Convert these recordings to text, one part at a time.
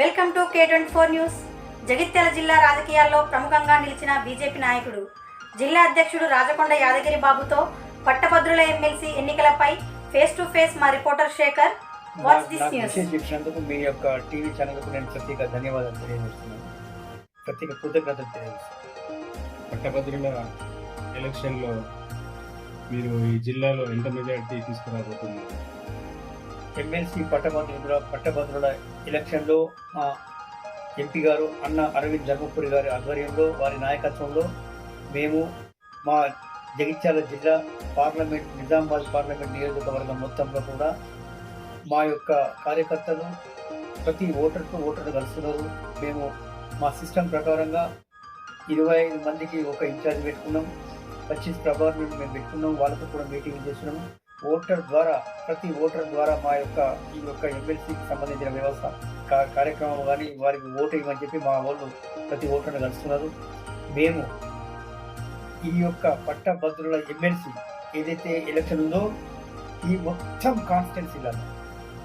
Welcome to K twenty four news. Jagtial జిల్లా రాజకీయాల్లో ప్రముఖంగా నిలిచిన బీజేపీ నాయకుడు జిల్లా అధ్యక్షుడు రాజకొండ యాదగిరి బాబుతో పట్టభద్రుల ఎమ్మెల్సీ ఎన్నికలపై ఫేస్ టు ఫేస్ మా రిపోర్టర్ శేఖర్. వాచ్ దిస్ నాకు న్యూస్ విషయం చెప్పినందుకు మీ యొక్క టీవీ ఛానల్కు నేను ప్రత్యేక ధన్యవాదాలు తెలియజేస్తున్నాను. ప్రత్యేక కృతజ్ఞతలు తెలియజేస్తున్నాను. పట్టభద్రుల ఎలక్షన్లో మీరు ఈ జిల్లాలో ఎంత మెజారిటీ తీసుకురాబోతున్నారు. ఎమ్మెల్సీ పట్టభద్రుల పట్టభద్రుల ఎలక్షన్లో మా ఎంపీ గారు అన్న అరవింద్ ధర్మపురి గారి ఆధ్వర్యంలో వారి నాయకత్వంలో మేము మా జగిత్యాల జిల్లా పార్లమెంట్ నిజామాబాద్ పార్లమెంట్ నియోజకవర్గం మొత్తంలో కూడా మా యొక్క కార్యకర్తలు ప్రతి ఓటర్కు ఓటర్లు కలుస్తున్నారు. మేము మా సిస్టమ్ ప్రకారంగా ఇరవై ఐదు మందికి ఒక ఇన్ఛార్జ్ పెట్టుకున్నాం. పచ్చిస్ ప్రభావం మేము పెట్టుకున్నాం. వాళ్ళతో కూడా మీటింగ్ చేస్తున్నాము ఓటర్ ద్వారా ప్రతి ఓటర్ ద్వారా మా యొక్క ఈ యొక్క ఎమ్మెల్సీకి సంబంధించిన వ్యవస్థ కా- కార్యక్రమం కానీ వారికి ఓటు ఇవ్వని చెప్పి మా వాళ్ళు ప్రతి ఓటర్ను కలుస్తున్నారు. మేము ఈ యొక్క పట్టభద్రుల ఎమ్మెల్సీ ఏదైతే ఎలక్షన్ ఉందో ఈ మొత్తం కాన్స్టిట్యున్సీలలో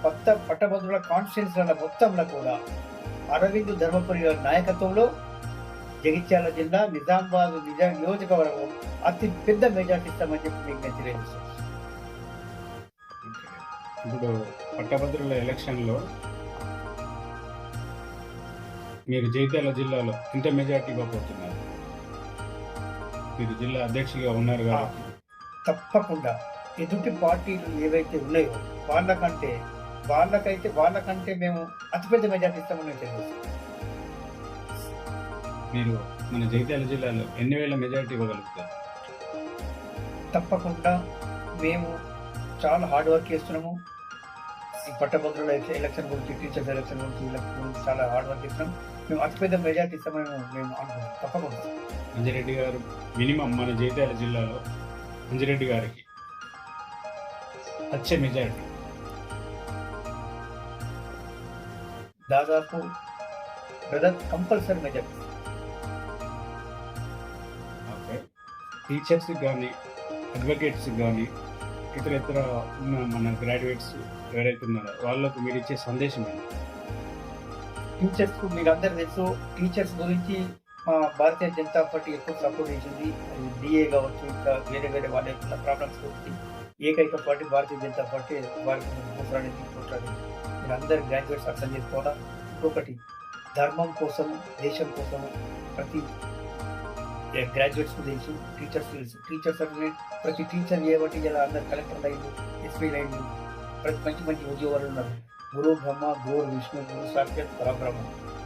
కొత్త పట్టభద్రుల కాన్స్టిట్యున్సీల మొత్తంలో కూడా అరవింద్ ధర్మపురి గారి నాయకత్వంలో జగిత్యాల జిల్లా నిజామాబాద్ నిజా నియోజకవర్గం అతి పెద్ద మెజార్టీ ఇస్తామని చెప్పి మీకు నేను తెలియజేస్తాను ఇప్పుడు పట్టభద్రుల ఎలక్షన్లో మీరు జైత్యాల జిల్లాలో ఎంత మెజారిటీ ఇవ్వబోతున్నారు మీరు జిల్లా అధ్యక్షులుగా ఉన్నారు కాబట్టి. తప్పకుండా. ఎదుటి పార్టీలు ఏవైతే ఉన్నాయో వాళ్ళకంటే వాళ్ళకైతే వాళ్ళకంటే మేము అతిపెద్ద మెజార్టీ ఇస్తామని తెలియజేస్తాను మీరు మన జైత్యాల జిల్లాలో ఎన్ని వేల మెజారిటీ ఇవ్వగలుగుతారు? తప్పకుండా. మేము చాలా హార్డ్ వర్క్ చేస్తున్నాము. ఈ పట్టభద్రుల ఎలక్షన్- ఎలక్షన్ గురించి టీచర్స్ ఎలక్షన్ గురించి ఎలక్షన్ గురించి చాలా హార్డ్ వర్క్ చేస్తున్నాం మేము అతిపెద్ద మెజార్టీ ఇస్తామని మేము- అనుకుంటున్నాం. తప్పకుండా. అంజిరెడ్డి గారు మినిమం మన జైత్యాల జిల్లాలో అంజిరెడ్డి గారికి వచ్చే మెజారిటీ దాదాపు brother compulsory majority okay. Teachers కానీ అడ్వకేట్స్ కానీ ఇతర ఇతర ఉన్న మన గ్రాడ్యుయేట్స్ ఎవరైతే ఉన్నారో వాళ్ళకు మీరు ఇచ్చే సందేశం ఏంటి? టీచర్స్కు మీరు అందరు తెలుసు టీచర్స్ గురించి మా భారతీయ జనతా పార్టీ ఎక్కువ సపోర్ట్ చేసింది. డిఏ కావచ్చు ఇంకా వేరే వేరే వాళ్ళ యొక్క ప్రాబ్లమ్స్ గురించి ఏకైక పార్టీ భారతీయ జనతా పార్టీ వారికి పోరాడింది తీసుకుంటారు మీరు అందరు గ్రాడ్యుయేట్స్ అర్థం చేసుకోవడం ఇంకొకటి ధర్మం కోసం దేశం కోసం ప్రతి గ్రాడ్యుయేట్స్ తెలుసు టీచర్స్ తెలుసు టీచర్స్ అంటే ప్రతి టీచర్ చేయబట్టి ఇలా అందరు కలెక్టర్ అయింది ఎస్పీ అయింది ప్రతి మంచి మంచి ఉద్యోగాలు ఉన్నారు. గురు బ్రహ్మ గురు విష్ణు గురు సాక్షాత్ పరబ్రహ్మ.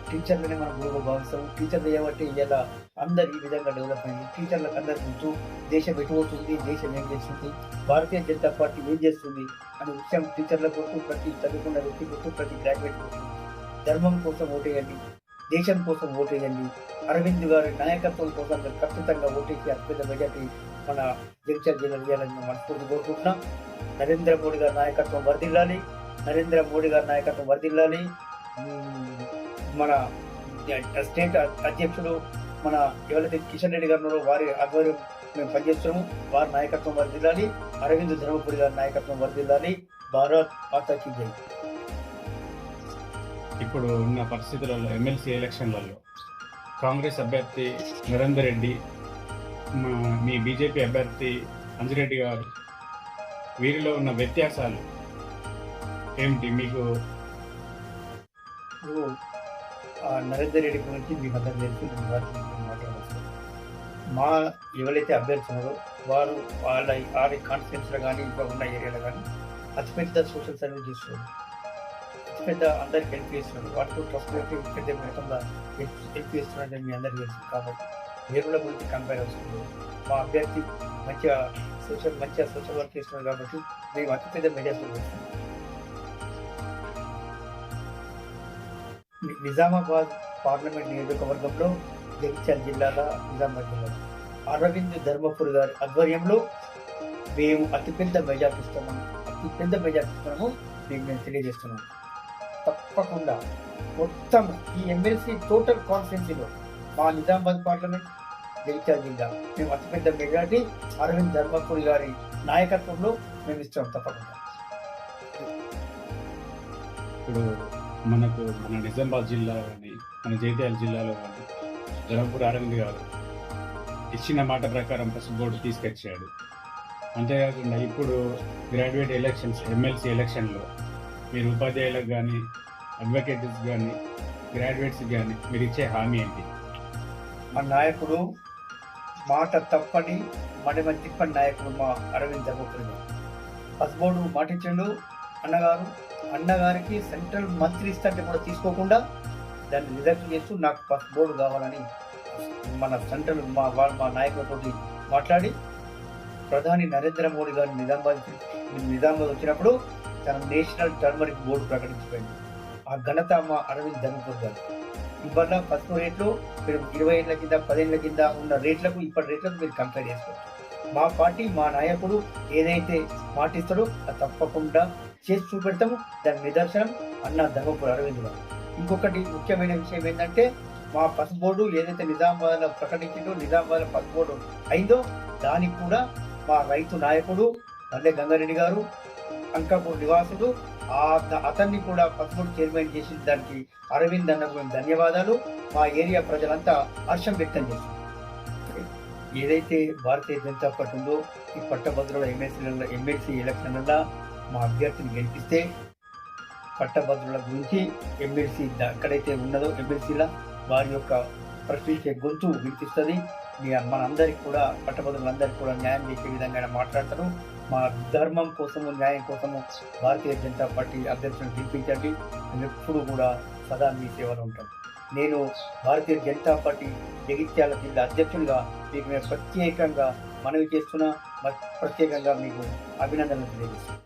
టీచర్లనే మనం గురువు భావిస్తాం టీచర్లు చేయబట్టి ఇలా అందరు ఈ విధంగా డెవలప్ అయింది టీచర్లకు అందరు గుర్తు దేశం ఎటుపోతుంది దేశం ఏం చేస్తుంది భారతీయ జనతా పార్టీ ఏం చేస్తుంది అనే విషయం టీచర్ల గుర్తు ప్రతి చదువుకున్న వ్యక్తి గుర్తు ప్రతి గ్రాడ్యుయేట్ గుర్తు. ధర్మం కోసం ఓటేయండి. దేశం కోసం ఓటేయండి. అరవింద్ గారి నాయకత్వం కోసం ఖచ్చితంగా ఓటేసి అద్భుత మెజార్టీ మన జగిత్యాల జిల్లా చేయాలని మనస్ఫూర్తి కోరుకుంటున్నాం. నరేంద్ర మోడీ గారి నాయకత్వం వర్దిల్లాలి నరేంద్ర మోడీ గారి నాయకత్వం వర్దిల్లాలి మన స్టేట్ అధ్యక్షుడు మన ఎవరైతే కిషన్ రెడ్డి గారు ఉన్నారో వారి ఆధ్వర్యం మేము పనిచేస్తున్నాము. వారి నాయకత్వం వర్దిల్లాలి అరవింద్ ధర్మపురి గారి నాయకత్వం వర్దిల్లాలి భారత్ మాతాకి జై. ఇప్పుడు ఉన్న పరిస్థితులలో ఎమ్మెల్సీ ఎలక్షన్లలో కాంగ్రెస్ అభ్యర్థి నరేందర్ రెడ్డి మీ బీజేపీ అభ్యర్థి అంజిరెడ్డి గారు వీరిలో ఉన్న వ్యత్యాసాలు ఏమిటి? మీకు నరేందర్ రెడ్డి గురించి మీ మద్దతు తెలుసు మాట్లాడవచ్చు మా ఎవరైతే అభ్యర్థి ఉన్నారో వారు వాళ్ళ వాళ్ళ కాన్ఫిడెన్స్లో కానీ ఇంకా ఉన్న ఏరియాలో కానీ అతిపెద్ద సోషల్ సర్వీస్ చేస్తున్నారు. పెద్ద అందరికి హెల్ప్ చేస్తున్నారు. వాటితో ట్రస్ట్ పెద్ద మొత్తంలో హెల్ప్ చేస్తున్నాడని చేస్తున్నారని మీ అందరికీ తెలుసు. కాబట్టి వేరుల గురించి కంపేర్ అవుతుంది మా అభ్యర్థి మంచిగా సోషల్ మంచిగా సోషల్ వర్క్ చేస్తున్నారు కాబట్టి మేము అతిపెద్ద మెజార్టీ చేస్తున్నాం నిజామాబాద్ పార్లమెంట్ నియోజకవర్గంలో జగిత్యాల జిల్లాల నిజామాబాద్ జిల్లా అరవింద్ ధర్మపురి గారి ఆధ్వర్యంలో మేము అతిపెద్ద మెజార్టీ ఇస్తున్నాము అతిపెద్ద మెజార్టీ ఇస్తున్నాము మీకు మేము తెలియజేస్తున్నాము తప్పకుండా. మొత్తం ఈ ఎమ్మెల్సీ టోటల్ కాన్స్టిట్యున్సీలో మా నిజామాబాద్ పార్లమెంట్ జగిత్యాల జిల్లా. మేము అతిపెద్ద మెజార్టీ అరవింద్ ధర్మపురి గారి నాయకత్వంలో మేము ఇస్తాం తప్పకుండా. ఇప్పుడు మనకు మన నిజామాబాద్ జిల్లా కానీ మన జైత్యాల జిల్లాలో కానీ ధర్మపురి అరవింద్ గారు ఇచ్చిన మాట ప్రకారం పసుపు బోర్డు తీసుకొచ్చాడు. అంతేకాకుండా ఇప్పుడు గ్రాడ్యుయేట్ ఎలక్షన్స్ ఎమ్మెల్సీ ఎలక్షన్లో మీరు ఉపాధ్యాయులకు కానీ అడ్వకేట్స్ కానీ గ్రాడ్యుయేట్స్ కానీ మీరు ఇచ్చే హామీ ఏంటి? మా నాయకుడు మాట తప్పని మణిమ తిప్పని నాయకుడు మా అరవింద్ దగ్గర పసుబోడు పసుబోర్డు మాటించండు అన్నగారు. అన్నగారికి సెంట్రల్ మంత్రి ఇస్తే కూడా తీసుకోకుండా దాన్ని రిజెక్ట్ చేస్తూ నాకు పసుబోడు కావాలని మన సెంట్రల్ మా వాళ్ళ మా నాయకులతో మాట్లాడి ప్రధాని నరేంద్ర మోడీ గారు నిజామాబాద్ నిజామాబాద్ వచ్చినప్పుడు తన నేషనల్ టర్మరిక్ బోర్డు ప్రకటించబడింది ఆ ఘనత మా అరవింద్ ధన గారు ఇవాళ పసుపు రేట్లు మీరు ఇరవై ఏళ్ళ కింద పదేళ్ళ కింద ఉన్న రేట్లకు ఇప్పటి రేట్లకు మీరు కంపేర్ చేసుకోవచ్చు. మా పార్టీ మా నాయకుడు ఏదైతే మాటిస్తాడో అది తప్పకుండా చేసి చూపెడతాము. దాని నిదర్శనం అన్న ధర్మపురి అరవింద్ గారు. ఇంకొకటి ముఖ్యమైన విషయం ఏంటంటే మా పసుపు బోర్డు ఏదైతే నిజామాబాద్లో ప్రకటించిందో నిజామాబాద్ పసుపు బోర్డు అయిందో దానికి కూడా మా రైతు నాయకుడు మల్లె గంగారెడ్డి గారు అంకాపూర్ నివాసుడు. ఆ అతన్ని కూడా పద్మూడు చైర్మన్ చేసిన దానికి అరవింద్ అన్నకు మేము ధన్యవాదాలు. మా ఏరియా ప్రజలంతా హర్షం వ్యక్తం చేశారు ఏదైతే భారతీయ జనతా పార్టీ ఉందో ఈ పట్టభద్రుల ఎమ్మెల్సీల ఎమ్మెల్సీ ఎలక్షన్లలో మా అభ్యర్థిని గెలిపిస్తే పట్టభద్రుల గురించి ఎమ్మెల్సీ ఎక్కడైతే ఉన్నదో ఎమ్మెల్సీల వారి యొక్క ప్రశ్నించే గొంతు వినిపిస్తుంది. మీ మనందరికీ కూడా పట్టభద్రులందరికీ కూడా న్యాయం చేసే విధంగా మాట్లాడతారు. మా ధర్మం కోసము న్యాయం కోసము భారతీయ జనతా పార్టీ అధ్యక్షులను పిలిపించండి. నేను ఎప్పుడు కూడా సదా మీ సేవలో ఉంటాను నేను భారతీయ జనతా పార్టీ జగిత్యాల జిల్లా అధ్యక్షునిగా మీకు నేను ప్రత్యేకంగా మనవి చేస్తున్నా. మ- ప్రత్యేకంగా మీకు అభినందనలు తెలియజేస్తున్నాను.